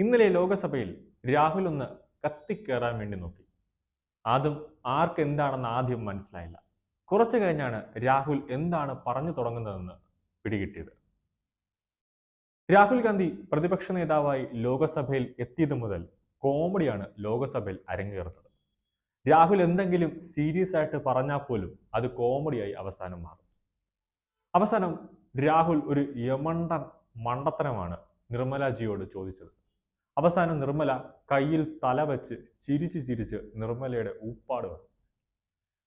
ഇന്നലെ ലോകസഭയിൽ രാഹുൽ ഒന്ന് കത്തിക്കേറാൻ വേണ്ടി നോക്കി. ആദ്യം ആർക്ക് എന്താണെന്ന് ആദ്യം മനസ്സിലായില്ല. കുറച്ചു കഴിഞ്ഞാണ് രാഹുൽ എന്താണ് പറഞ്ഞു തുടങ്ങുന്നതെന്ന് പിടികിട്ടിയത്. രാഹുൽ ഗാന്ധി പ്രതിപക്ഷ നേതാവായി ലോകസഭയിൽ എത്തിയത് മുതൽ കോമഡിയാണ് ലോകസഭയിൽ അരങ്ങേറുന്നത്. രാഹുൽ എന്തെങ്കിലും സീരിയസ് ആയിട്ട് പറഞ്ഞാൽ പോലും അത് കോമഡിയായി അവസാനം മാറും. അവസാനം രാഹുൽ ഒരു യമണ്ടൻ മണ്ടത്തരമാണ് നിർമ്മലാജിയോട് ചോദിച്ചത്. അവസാനം നിർമ്മല കയ്യിൽ തല വെച്ച് ചിരിച്ച് ചിരിച്ച് നിർമ്മലയുടെ ഊപ്പാട് വന്നു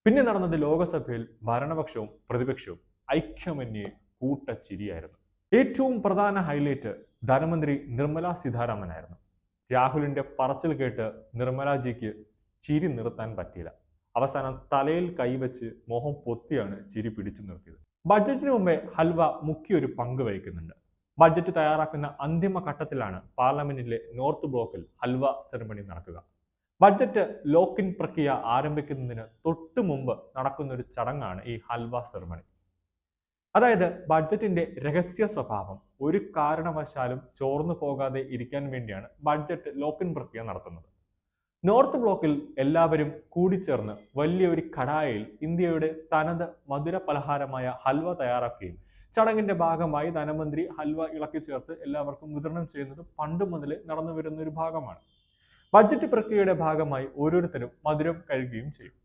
പിന്നെ നടന്നത് ലോകസഭയിൽ ഭരണപക്ഷവും പ്രതിപക്ഷവും ഐക്യമന്യെ കൂട്ടച്ചിരിയായിരുന്നു. ഏറ്റവും പ്രധാന ഹൈലൈറ്റ് ധനമന്ത്രി നിർമ്മല സീതാരാമനായിരുന്നു. രാഹുലിന്റെ പറച്ചിൽ കേട്ട് നിർമ്മലാജിക്ക് ചിരി നിർത്താൻ പറ്റിയില്ല. അവസാനം തലയിൽ കൈവച്ച് മോഹം പൊത്തിയാണ് ചിരി പിടിച്ചു നിർത്തിയത്. ബഡ്ജറ്റിന് മുമ്പേ ഹൽവ മുഖ്യ ഒരു പങ്ക് വഹിക്കുന്നുണ്ട്. ബഡ്ജറ്റ് തയ്യാറാക്കുന്ന അന്തിമ ഘട്ടത്തിലാണ് പാർലമെന്റിലെ നോർത്ത് ബ്ലോക്കിൽ ഹൽവ സെറമണി നടക്കുക. ബഡ്ജറ്റ് ലോക്കിൻ പ്രക്രിയ ആരംഭിക്കുന്നതിന് തൊട്ടു മുമ്പ് നടക്കുന്ന ഒരു ചടങ്ങാണ് ഈ ഹൽവ സെറമണി. അതായത് ബഡ്ജറ്റിന്റെ രഹസ്യ സ്വഭാവം ഒരു കാരണവശാലും ചോർന്നു പോകാതെ ഇരിക്കാൻ വേണ്ടിയാണ് ബഡ്ജറ്റ് ലോക്കിൻ പ്രക്രിയ നടത്തുന്നത്. നോർത്ത് ബ്ലോക്കിൽ എല്ലാവരും കൂടിച്ചേർന്ന് വലിയൊരു കടായിൽ ഇന്ത്യയുടെ തനത് മധുര പലഹാരമായ ഹൽവ തയ്യാറാക്കുകയും ചടങ്ങിന്റെ ഭാഗമായി ധനമന്ത്രി ഹൽവ ഇളക്കി ചേർത്ത് എല്ലാവർക്കും വിതരണം ചെയ്യുന്നത് പണ്ട് മുതലേ നടന്നു വരുന്ന ഒരു ഭാഗമാണ്. ബഡ്ജറ്റ് പ്രക്രിയയുടെ ഭാഗമായി ഓരോരുത്തരും മധുരം കഴിക്കുകയും ചെയ്യും.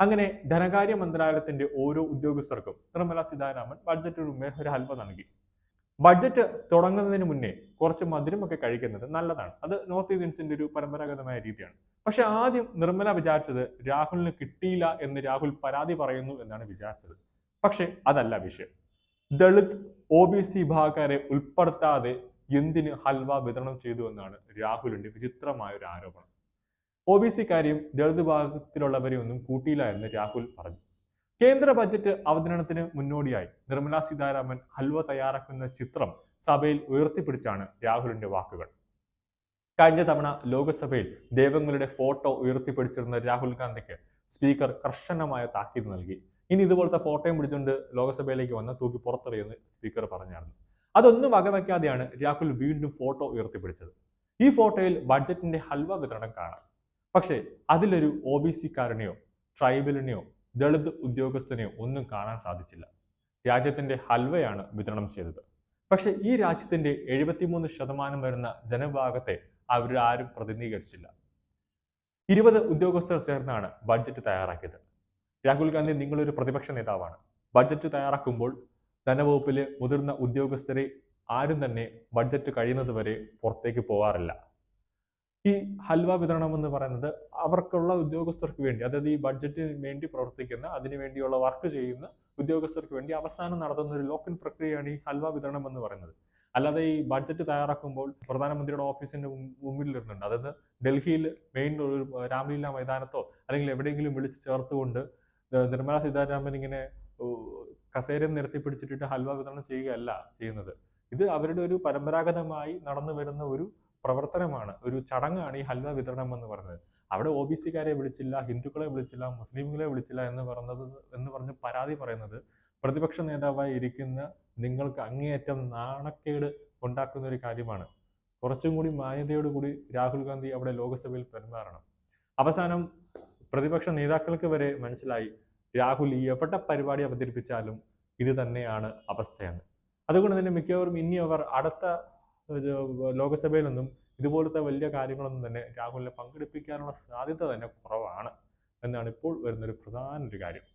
അങ്ങനെ ധനകാര്യ മന്ത്രാലയത്തിന്റെ ഓരോ ഉദ്യോഗസ്ഥർക്കും നിർമ്മല സീതാരാമൻ ബഡ്ജറ്റ് ഒരു ഹൽവ നൽകി. ബഡ്ജറ്റ് തുടങ്ങുന്നതിന് മുന്നേ കുറച്ച് മധുരമൊക്കെ കഴിക്കുന്നത് നല്ലതാണ്. അത് നോർത്ത് ഇന്ത്യൻസിന്റെ ഒരു പരമ്പരാഗതമായ രീതിയാണ്. പക്ഷെ ആദ്യം നിർമ്മല വിചാരിച്ചത് രാഹുലിന് കിട്ടിയില്ല എന്ന് രാഹുൽ പരാതി പറയുന്നു എന്നാണ് വിചാരിച്ചത്. പക്ഷെ അതല്ല വിഷയം. ദളിത് ഒ ബി സി വിഭാഗക്കാരെ ഉൾപ്പെടുത്താതെ എന്തിന് ഹൽവ വിതരണം ചെയ്തു എന്നാണ് രാഹുലിന്റെ വിചിത്രമായ ഒരു ആരോപണം ഒ ബി സിക്കാരെയും ദളിത് വിഭാഗത്തിലുള്ളവരെ ഒന്നും കൂട്ടിയില്ല എന്ന് രാഹുൽ പറഞ്ഞു. കേന്ദ്ര ബജറ്റ് അവതരണത്തിന് മുന്നോടിയായി നിർമ്മലാ സീതാരാമൻ ഹൽവ തയ്യാറാക്കുന്ന ചിത്രം സഭയിൽ ഉയർത്തിപ്പിടിച്ചാണ് രാഹുലിന്റെ വാക്കുകൾ. കഴിഞ്ഞ തവണ ലോക്സഭയിൽ ദേവങ്ങളുടെ ഫോട്ടോ ഉയർത്തിപ്പിടിച്ചിരുന്ന രാഹുൽ ഗാന്ധിക്ക് സ്പീക്കർ കർശനമായ താക്കീത് നൽകി. ഇനി ഇതുപോലത്തെ ഫോട്ടോയും പിടിച്ചുകൊണ്ട് ലോകസഭയിലേക്ക് വന്ന് തൂക്കി പുറത്തെറിയുമെന്ന് സ്പീക്കർ പറഞ്ഞായിരുന്നു. അതൊന്നും വകവയ്ക്കാതെയാണ് രാഹുൽ വീണ്ടും ഫോട്ടോ ഉയർത്തിപ്പിടിച്ചത്. ഈ ഫോട്ടോയിൽ ബഡ്ജറ്റിന്റെ ഹൽവ വിതരണം കാണാം. പക്ഷേ അതിലൊരു ഒ ബി സിക്കാരനെയോ ട്രൈബലിനെയോ ദളിത് ഉദ്യോഗസ്ഥനെയോ ഒന്നും കാണാൻ സാധിച്ചില്ല. രാജ്യത്തിന്റെ ഹൽവയാണ് വിതരണം ചെയ്തത്. പക്ഷെ ഈ രാജ്യത്തിന്റെ എഴുപത്തിമൂന്ന് ശതമാനം വരുന്ന ജനവിഭാഗത്തെ അവരാരും പ്രതിനിധീകരിച്ചില്ല. ഇരുപത് ഉദ്യോഗസ്ഥർ ചേർന്നാണ് ബഡ്ജറ്റ് തയ്യാറാക്കിയത്. രാഹുൽ ഗാന്ധി നിങ്ങളൊരു പ്രതിപക്ഷ നേതാവാണ്. ബഡ്ജറ്റ് തയ്യാറാക്കുമ്പോൾ ധനവകുപ്പിലെ മുതിർന്ന ഉദ്യോഗസ്ഥരെ ആരും തന്നെ ബഡ്ജറ്റ് കഴിയുന്നത് വരെ പുറത്തേക്ക് പോകാറില്ല. ഈ ഹൽവ വിതരണം എന്ന് പറയുന്നത് അവർക്കുള്ള ഉദ്യോഗസ്ഥർക്ക് വേണ്ടി അതായത് ഈ ബഡ്ജറ്റിന് വേണ്ടി പ്രവർത്തിക്കുന്ന അതിനു വേണ്ടിയുള്ള വർക്ക് ചെയ്യുന്ന ഉദ്യോഗസ്ഥർക്ക് വേണ്ടി അവസാനം നടത്തുന്ന ഒരു ലോക്കൽ പ്രക്രിയയാണ് ഈ ഹൽവ വിതരണം എന്ന് പറയുന്നത്. അല്ലാതെ ഈ ബഡ്ജറ്റ് തയ്യാറാക്കുമ്പോൾ പ്രധാനമന്ത്രിയുടെ ഓഫീസിന്റെ മുമ്പിൽ ഇരുന്നുണ്ട് അതായത് ഡൽഹിയിൽ മെയിൻ ഒരു രാംലീല മൈതാനത്തോ അല്ലെങ്കിൽ എവിടെയെങ്കിലും വിളിച്ച് ചേർത്തുകൊണ്ട് നിർമ്മല സീതാരാമൻ ഇങ്ങനെ കസേര നിർത്തി പിടിച്ചിട്ട് ഹൽവ വിതരണം ചെയ്യുകയല്ല ചെയ്യുന്നത്. ഇത് അവരുടെ ഒരു പരമ്പരാഗതമായി നടന്നു വരുന്ന ഒരു പ്രവർത്തനമാണ് ഒരു ചടങ്ങാണ് ഈ ഹൽവ വിതരണം എന്ന് പറയുന്നത്. അവിടെ ഒ ബി സിക്കാരെ വിളിച്ചില്ല ഹിന്ദുക്കളെ വിളിച്ചില്ല മുസ്ലിംകളെ വിളിച്ചില്ല എന്ന് പറഞ്ഞത് എന്ന് പറഞ്ഞ് പരാതി പറയുന്നത് പ്രതിപക്ഷ നേതാവായി ഇരിക്കുന്ന നിങ്ങൾക്ക് അങ്ങേയറ്റം നാണക്കേട് ഉണ്ടാക്കുന്ന ഒരു കാര്യമാണ്. കുറച്ചും കൂടി മാന്യതയോടുകൂടി രാഹുൽ ഗാന്ധി അവിടെ ലോക്സഭയിൽ പെരുമാറണം. അവസാനം പ്രതിപക്ഷ നേതാക്കൾക്ക് വരെ മനസ്സിലായി. രാഹുൽ എവിടെ പരിപാടി അവതരിപ്പിച്ചാലും ഇത് തന്നെയാണ് അവസ്ഥയെന്ന്. അതുകൊണ്ട് തന്നെ മിക്കവാറും ഇനി അവർ അടുത്ത ലോകസഭയിലൊന്നും ഇതുപോലത്തെ വലിയ കാര്യങ്ങളൊന്നും തന്നെ രാഹുലിനെ പങ്കെടുപ്പിക്കാനുള്ള സാധ്യത തന്നെ കുറവാണ് എന്നാണ് ഇപ്പോൾ വരുന്നൊരു പ്രധാന ഒരു കാര്യം.